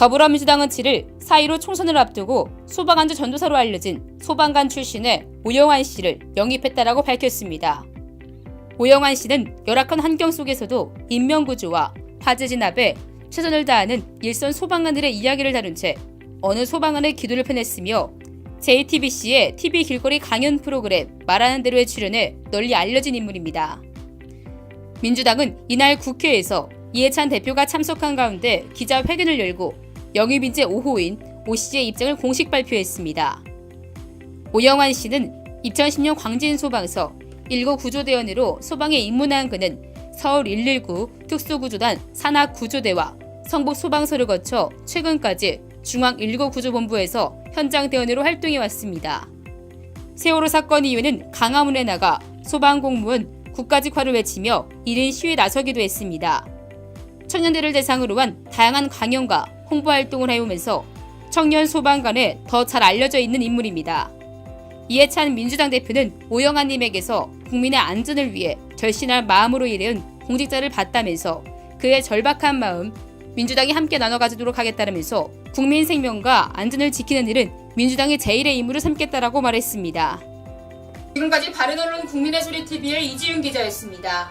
더불어민주당은 7일 4.15 총선을 앞두고 소방안전 전도사로 알려진 소방관 출신의 오영환 씨를 영입했다라고 밝혔습니다. 오영환 씨는 열악한 환경 속에서도 인명구조와 화재 진압에 최선을 다하는 일선 소방관들의 이야기를 다룬 채 어느 소방관의 기도를 펴냈으며 JTBC의 TV 길거리 강연 프로그램 말하는 대로에 출연해 널리 알려진 인물입니다. 민주당은 이날 국회에서 이해찬 대표가 참석한 가운데 기자회견을 열고 영입인제 5호인 오 씨의 입장을 공식 발표했습니다. 오영환 씨는 2010년 광진 소방서 1고 구조대원으로 소방에 입문한 그는 서울 119 특수구조단 산악구조대와 성북 소방서를 거쳐 최근까지 중앙 1고 구조본부에서 현장 대원으로 활동해 왔습니다. 세월호 사건 이후에는 강화문에 나가 소방 공무원 국가직화를 외치며 1인 시위에 나서기도 했습니다. 청년들을 대상으로 한 다양한 강연과 홍보 활동을 해오면서 청년 소방관에 더 잘 알려져 있는 인물입니다. 이해찬 민주당 대표는 오영환님에게서 국민의 안전을 위해 절신할 마음으로 일해온 공직자를 봤다면서 그의 절박한 마음 민주당이 함께 나눠 가지도록 하겠다면서 국민 생명과 안전을 지키는 일은 민주당의 제1의 임무를 삼겠다라고 말했습니다. 지금까지 바른언론 국민의 소리 TV의 이지윤 기자였습니다.